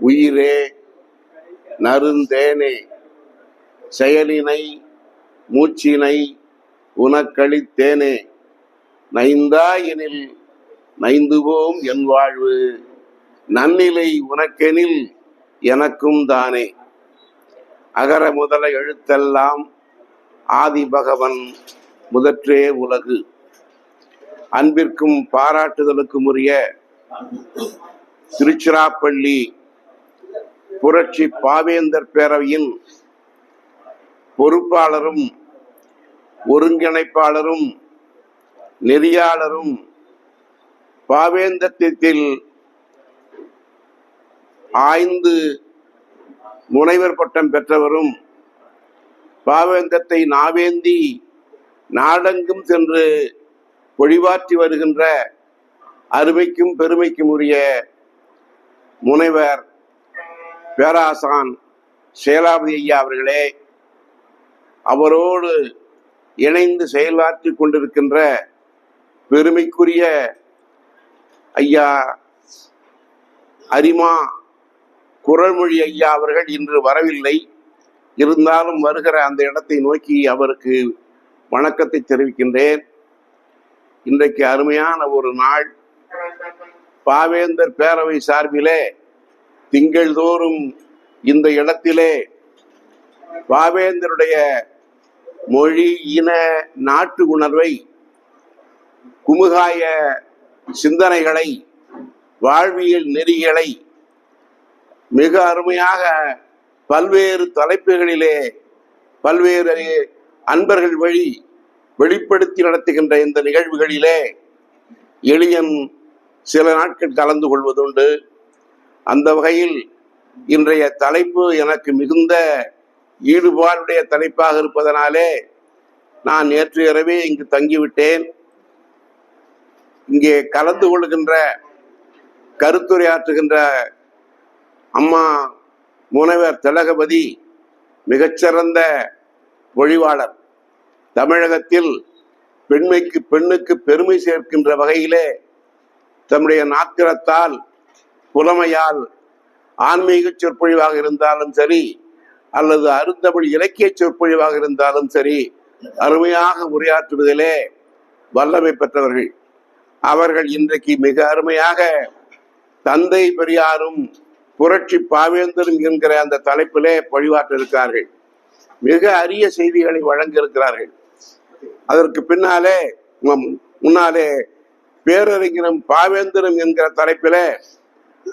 உயிரே நருந்தேனே செயலினை மூச்சினை உனக்களித்தேனே. நைந்தாயெனில் நைந்துவோம் என் வாழ்வு. நன்னிலை உனக்கெனில் எனக்கும் தானே. அகர முதல எழுத்தெல்லாம் ஆதி பகவன் முதற்றே உலகு. அன்பிற்கும் பாராட்டுதலுக்கும் உரிய திருச்சிராப்பள்ளி புரட்சி பாவேந்தர் பேரவையின் பொறுப்பாளரும் ஒருங்கிணைப்பாளரும் நெறியாளரும் பாவேந்தத்தில் ஆய்ந்து முனைவர் பட்டம் பெற்றவரும் பாவேந்தத்தை நாவேந்தி நாடெங்கும் சென்று பொழிவாற்றி வருகின்ற அருமைக்கும் பெருமைக்கும் உரிய முனைவர் பேராசான் சேலாபதி ஐயா அவர்களே அவரோடு இணைந்து செயலாற்றி கொண்டிருக்கின்ற பெருமைக்குரிய ஐயா அரிமா குரல்மொழி ஐயா அவர்கள் இன்று வரவில்லை. இருந்தாலும் வருகிற அந்த இடத்தை நோக்கி அவருக்கு வணக்கத்தை தெரிவிக்கின்றேன். இன்றைக்கு அருமையான ஒரு நாள். பாவேந்தர் பேரவை சார்பிலே திங்கள்தோறும் இந்த இடத்திலே பாவேந்தருடைய மொழி இன நாட்டு உணர்வை குமுகாய சிந்தனைகளை வாழ்வியல் நெறிகளை மிக அருமையாக பல்வேறு தலைப்புகளிலே பல்வேறு அன்பர்கள் வழி வெளிப்படுத்தி நடத்துகின்ற இந்த நிகழ்வுகளிலே எளியன் சில நாட்கள் கலந்து கொள்வதுண்டு. அந்த வகையில் இன்றைய தலைப்பு எனக்கு மிகுந்த ஈடுபாடுடைய தலைப்பாக இருப்பதனாலே நான் நேற்று இரவே இங்கு தங்கிவிட்டேன். இங்கே கலந்து கொள்கின்ற கருத்துரையாற்றுகின்ற அம்மா முனைவர் திலகபதி மிகச்சிறந்த பொழிவாளர். தமிழகத்தில் பெண்மைக்கு பெண்ணுக்கு பெருமை சேர்க்கின்ற வகையிலே தம்முடைய நாத்திரத்தால் புலமையால் ஆன்மீக சொற்பொழிவாக இருந்தாலும் சரி அல்லது அருந்தமிழ் இலக்கிய சொற்பொழிவாக இருந்தாலும் சரி அருமையாக உரையாற்றுவதிலே வல்லமை பெற்றவர்கள். அவர்கள் இன்றைக்கு மிக அருமையாக தந்தை பெரியாரும் புரட்சி பாவேந்தரும் என்கிற அந்த தலைப்பிலே பழிவாற்றிருக்கிறார்கள். மிக அரிய செய்திகளை வழங்க இருக்கிறார்கள் அதற்கு பின்னாலே முன்னாலே பேரறிஞரும் பாவேந்தரும் என்கிற தலைப்பிலே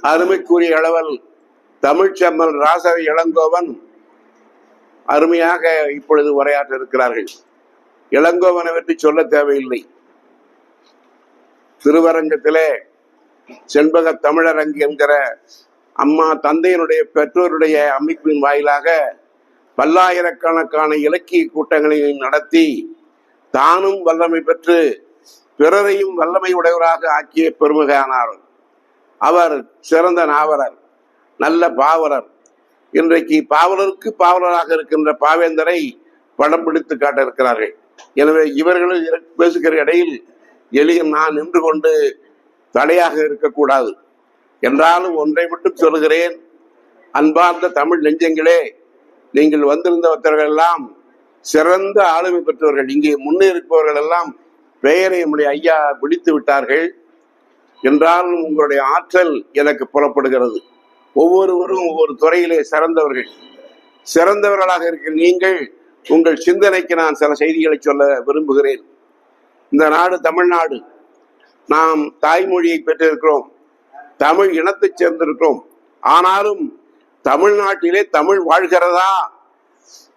அருமைக்குரிய அளவல் தமிழ்ச்செம்மல் ராசவி இளங்கோவன் அருமையாக இப்பொழுது உரையாற்ற இருக்கிறார்கள். இளங்கோவனை பற்றி சொல்ல தேவையில்லை. திருவரங்கத்திலே செண்பக தமிழரங்கு என்கிற அம்மா தந்தையினுடைய பெற்றோருடைய அமைப்பின் வாயிலாக பல்லாயிரக்கணக்கான இலக்கிய கூட்டங்களை நடத்தி தானும் வல்லமை பெற்று பிறரையும் வல்லமை உடையவராக ஆக்கிய பெருமகையானார் அவர் சிறந்த நாவலர் நல்ல பாவலர். இன்றைக்கு பாவலருக்கு பாவலராக இருக்கின்ற பாவேந்தரை படம் பிடித்து காட்ட இருக்கிறார்கள். எனவே இவர்களும் பேசுகிற இடையில் எளிய நான் நின்று கொண்டு தடையாக இருக்கக்கூடாது. என்றாலும் ஒன்றை மட்டும் சொல்கிறேன் அன்பார்ந்த தமிழ் நெஞ்சங்களே நீங்கள் வந்திருந்தவர்கள் எல்லாம் சிறந்த ஆளுமை பெற்றவர்கள். இங்கே முன்னே இருப்பவர்கள் எல்லாம் பெயரை நம்முடைய ஐயா விழித்து விட்டார்கள். என்றாலும் உங்களுடைய ஆற்றல் எனக்கு புலப்படுகிறது. ஒவ்வொருவரும் ஒவ்வொரு துறையிலே சிறந்தவர்கள். சிறந்தவர்களாக இருக்கிற நீங்கள் உங்கள் சிந்தனைக்கு நான் சில செய்திகளை சொல்ல விரும்புகிறேன். இந்த நாடு தமிழ்நாடு. நாம் தாய்மொழியை பெற்றிருக்கிறோம். தமிழ் இனத்தைச் சேர்ந்திருக்கிறோம். ஆனாலும் தமிழ்நாட்டிலே தமிழ் வாழ்கிறதா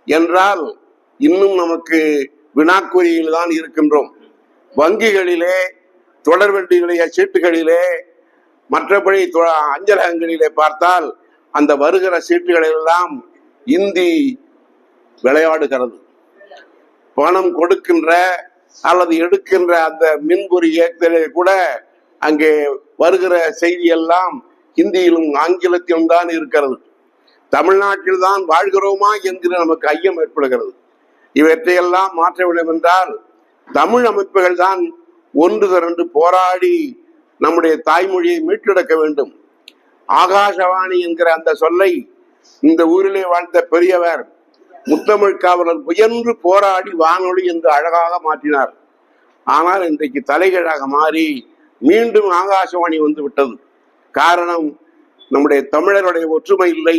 என்றால் இன்னும் நமக்கு வினாக்குறியில் தான் இருக்கின்றோம். வங்கிகளிலே தொடர் வண்டிகளுடைய சீட்டுகளிலே மற்றபடி அஞ்சலகங்களிலே பார்த்தால் அந்த வருகிற சீட்டுகளெல்லாம் இந்தி விளையாடுகிறது. பணம் கொடுக்கின்ற அல்லது எடுக்கின்ற அந்த மின்பொறி இயக்கத்திலே கூட அங்கே வருகிற செய்தியெல்லாம் ஹிந்தியிலும் ஆங்கிலத்திலும் தான் இருக்கிறது. தமிழ்நாட்டில் தான் வாழ்கிறோமா என்கிற நமக்கு ஐயம் ஏற்படுகிறது. இவற்றையெல்லாம் மாற்ற வேண்டும் என்றால் தமிழ் அமைப்புகள் தான் ஒன்று திரண்டு போராடி நம்முடைய தாய்மொழியை மீட்டெடுக்க வேண்டும். ஆகாசவாணி என்கிற அந்த சொல்லை இந்த ஊரிலே வாழ்ந்த பெரியவர் முத்தமிழ் காவலர் முயன்று போராடி வானொலி என்று அழகாக மாற்றினார். ஆனால் இன்றைக்கு தலைகீழாக மாறி மீண்டும் ஆகாசவாணி வந்து விட்டது. காரணம் நம்முடைய தமிழருடைய ஒற்றுமை இல்லை.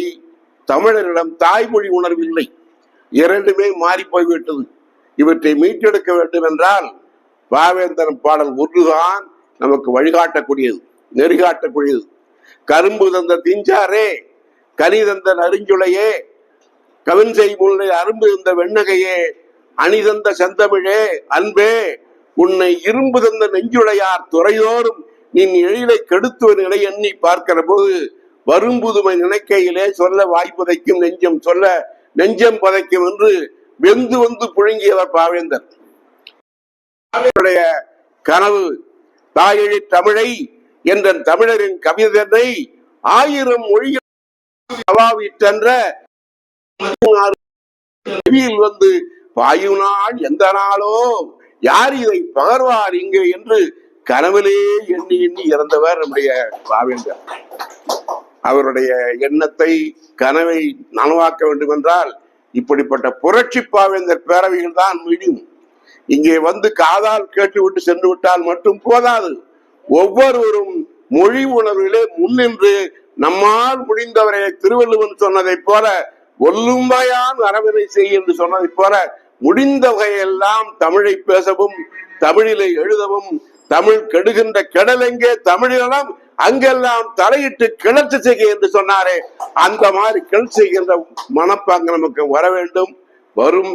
தமிழரிடம் தாய்மொழி உணர்வு இல்லை. இரண்டுமே மாறி போய்விட்டது. இவற்றை மீட்டெடுக்க வேண்டும் என்றால் பாவேந்தரன் பாடல் ஒன்றுதான் நமக்கு வழிகாட்டக்கூடியது நெறிகாட்டக்கூடியது. கரும்பு தந்த திஞ்சாரே கனி தந்த நறுஞ்சுளையே கவிஞை முல்லை அரும்பு தந்த வெண்ணகையே அணி தந்த செந்தமிழே அன்பே உன்னை இரும்பு தந்த நெஞ்சுடையார் துறையோரும் நின் எழிலை கெடுத்துவ நிலை எண்ணி பார்க்கிற போது வரும்புதுமை நினைக்கையிலே சொல்ல வாய்ப்புதைக்கும் நெஞ்சம் சொல்ல நெஞ்சம் பதைக்கும் என்று வெந்து வந்து புழுங்கியவர் பாவேந்தர். கனவு தாயெழி தமிழை என்ற தமிழரின் கவிதனை ஆயிரம் மொழிகள் வந்து பாயு நாள் எந்த நாளோ? யார் இதை பகர்வார் இங்கு என்று கனவிலே எண்ணி எண்ணி இறந்தவர் நம்முடைய பாவேந்தர் அவருடைய எண்ணத்தை கனவை நனவாக்க வேண்டும் என்றால் இப்படிப்பட்ட புரட்சி பாவேந்தர் பேரவைகள் தான் முடியும். இங்கே வந்து காதால் கேட்டுவிட்டு சென்று விட்டால் மட்டும் போதாது. ஒவ்வொருவரும் மொழி உணர்விலே முன்னின்று நம்மால் முடிந்தவரை திருவள்ளுவன் சொன்னதை போல ஒல்லும்பயான் அரவணை செய் என்று சொன்னதை போல முடிந்த வகையெல்லாம் தமிழை பேசவும் தமிழிலே எழுதவும் தமிழ் கெடுகின்ற கெடலெங்கே தமிழினம் அங்கெல்லாம் தலையிட்டு கிளர்ச்சி செய்ய என்று சொன்னாரே. அந்த மாதிரி கிளர்ச்சி செய்கின்ற மனப்பாங்க நமக்கு வர வேண்டும். வரும்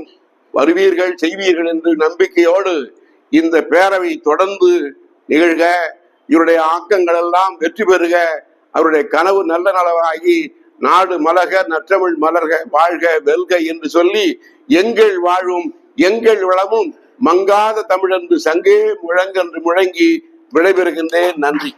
வருவீர்கள் செய்வீர்கள் என்று நம்பிக்கையோடு இந்த பேரவை தொடர்ந்து நிகழ்க. இவருடைய ஆக்கங்கள் எல்லாம் வெற்றி பெறுக. அவருடைய கனவு நல்ல நலவாகி நாடு மலக நற்றமிழ் மலர்க வாழ்க வெல்க என்று சொல்லி எங்கள் வாழும் எங்கள் வளமும் மங்காத தமிழென்று சங்கே முழங்கென்று முழங்கி விடைபெறுகின்றேன். நன்றி.